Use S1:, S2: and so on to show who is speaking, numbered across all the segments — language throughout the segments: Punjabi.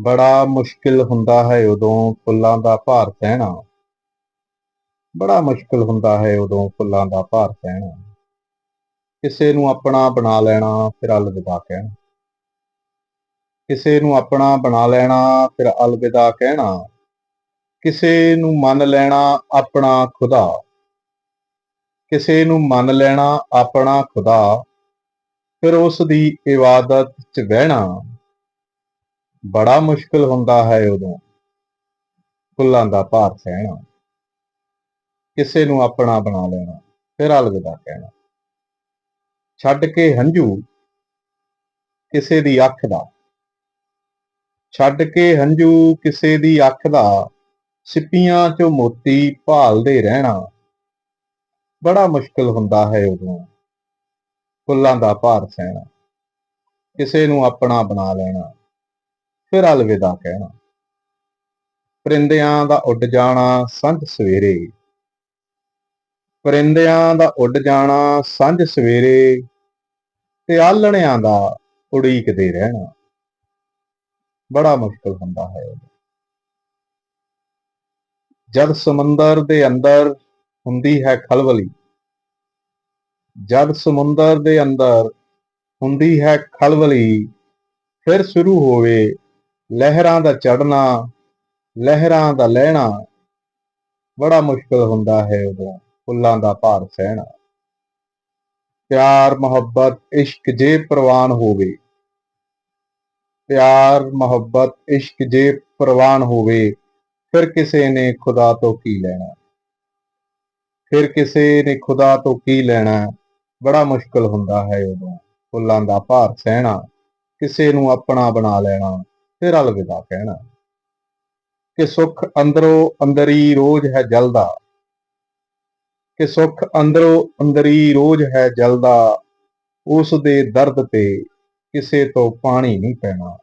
S1: ਬੜਾ ਮੁਸ਼ਕਿਲ ਹੁੰਦਾ ਹੈ ਉਦੋਂ ਫੁੱਲਾਂ ਦਾ ਭਾਰ ਸਹਿਣਾ। ਬੜਾ ਮੁਸ਼ਕਿਲ ਹੁੰਦਾ ਹੈ ਉਦੋਂ ਫੁੱਲਾਂ ਦਾ ਭਾਰ ਸਹਿਣਾ। ਕਿਸੇ ਨੂੰ ਆਪਣਾ ਬਣਾ ਲੈਣਾ, ਫਿਰ ਅਲਵਿਦਾ ਕਹਿਣਾ। ਕਿਸੇ ਨੂੰ ਆਪਣਾ ਬਣਾ ਲੈਣਾ, ਫਿਰ ਅਲਵਿਦਾ ਕਹਿਣਾ। ਕਿਸੇ ਨੂੰ ਮੰਨ ਲੈਣਾ, ਆਪਣਾ ਖੁਦਾ। ਕਿਸੇ ਨੂੰ ਮੰਨ ਲੈਣਾ, ਆਪਣਾ ਖੁਦਾ। ਫਿਰ ਉਸ ਦੀ ਇਬਾਦਤ 'ਚ ਬਹਿਣਾ। ਬੜਾ ਮੁਸ਼ਕਿਲ ਹੁੰਦਾ ਹੈ ਉਦੋਂ। ਫੁੱਲਾਂ ਦਾ ਭਾਰ ਸਹਿਣਾ। ਕਿਸੇ ਨੂੰ ਆਪਣਾ ਬਣਾ ਲੈਣਾ, ਫਿਰ ਅਲਵਿਦਾ ਕਹਿਣਾ। ਛੱਡ ਕੇ ਹੰਝੂ, ਕਿਸੇ ਦੀ ਅੱਖ ਦਾ। ਛੱਡ ਕੇ ਹੰਝੂ, ਕਿਸੇ ਦੀ ਅੱਖ ਦਾ। ਸਿੱਪੀਆਂ 'ਚੋਂ ਮੋਤੀ ਭਾਲਦੇ ਰਹਿਣਾ। ਬੜਾ ਮੁਸ਼ਕਿਲ ਹੁੰਦਾ ਹੈ ਉਦੋਂ। ਫੁੱਲਾਂ ਦਾ ਭਾਰ ਸਹਿਣਾ। ਕਿਸੇ ਨੂੰ ਆਪਣਾ ਬਣਾ ਲੈਣਾ। ਫਿਰ ਅਲਵਿਦਾ ਕਹਿਣਾ, ਪਰਿੰਦਿਆਂ ਦਾ ਉੱਡ ਜਾਣਾ ਸੰਝ ਸਵੇਰੇ। ਪਰਿੰਦਿਆਂ ਦਾ ਉੱਡ ਜਾਣਾ ਸੰਝ ਸਵੇਰੇ ਤੇ ਆਲਣਿਆਂ ਦਾ ਉਡੀਕਦੇ ਰਹਿਣਾ। ਬੜਾ ਮੁਸ਼ਕਲ ਹੁੰਦਾ ਹੈ ਜਦ ਸਮੁੰਦਰ ਦੇ ਅੰਦਰ ਹੁੰਦੀ ਹੈ ਖਲਬਲੀ, ਜਦ ਸਮੁੰਦਰ ਦੇ ਅੰਦਰ ਹੁੰਦੀ ਹੈ ਖਲਬਲੀ, ਫਿਰ ਸ਼ੁਰੂ ਹੋਵੇ ਲਹਿਰਾਂ ਦਾ ਚੜਨਾ ਲਹਿਰਾਂ ਦਾ ਲਹਿਣਾ ਬੜਾ ਮੁਸ਼ਕਲ ਹੁੰਦਾ ਹੈ ਉਦੋਂ ਫੁੱਲਾਂ ਦਾ ਭਾਰ ਸਹਿਣਾ। ਪਿਆਰ, ਮੁਹੱਬਤ, ਇਸ਼ਕ ਜੇ ਪ੍ਰਵਾਨ ਹੋਵੇ, ਪਿਆਰ, ਮੁਹੱਬਤ, ਇਸ਼ਕ ਜੇ ਪ੍ਰਵਾਨ ਹੋਵੇ, ਫਿਰ ਕਿਸੇ ਨੇ ਖੁਦਾ ਤੋਂ ਕੀ ਲੈਣਾ? ਫਿਰ ਕਿਸੇ ਨੇ ਖੁਦਾ ਤੋਂ ਕੀ ਲੈਣਾ? ਬੜਾ ਮੁਸ਼ਕਲ ਹੁੰਦਾ ਹੈ ਉਦੋਂ ਫੁੱਲਾਂ ਦਾ ਭਾਰ ਸਹਿਣਾ, ਕਿਸੇ ਨੂੰ ਆਪਣਾ ਬਣਾ ਲੈਣਾ ਫਿਰ ਅਲਵਿਦਾ ਕਹਿਣਾ ਕਿ ਸੁੱਖ ਅੰਦਰੋਂ ਅੰਦਰੀ ਰੋਜ਼ ਹੈ ਜਲਦਾ, ਕਿ ਸੁੱਖ ਅੰਦਰੋਂ ਅੰਦਰੀ ਰੋਜ਼ ਹੈ ਜਲਦਾ ਉਸ ਦੇ ਦਰਦ ਤੇ ਕਿਸੇ ਤੋਂ ਪਾਣੀ ਨਹੀਂ ਪੈਣਾ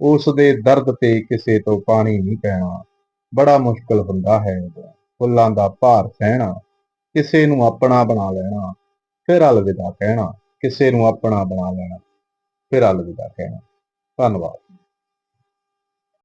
S1: ਉਸ ਦੇ ਦਰਦ ਤੇ ਕਿਸੇ ਤੋਂ ਪਾਣੀ ਨਹੀਂ ਪੈਣਾ, ਬੜਾ ਮੁਸ਼ਕਲ ਹੁੰਦਾ ਹੈ ਫੁੱਲਾਂ ਦਾ ਭਾਰ ਸਹਿਣਾ, ਕਿਸੇ ਨੂੰ ਆਪਣਾ ਬਣਾ ਲੈਣਾ, ਫਿਰ ਅਲਵਿਦਾ ਕਹਿਣਾ, ਕਿਸੇ ਨੂੰ ਆਪਣਾ ਬਣਾ ਲੈਣਾ, ਫਿਰ ਅਲਵਿਦਾ ਕਹਿਣਾ, ਧੰਨਵਾਦ।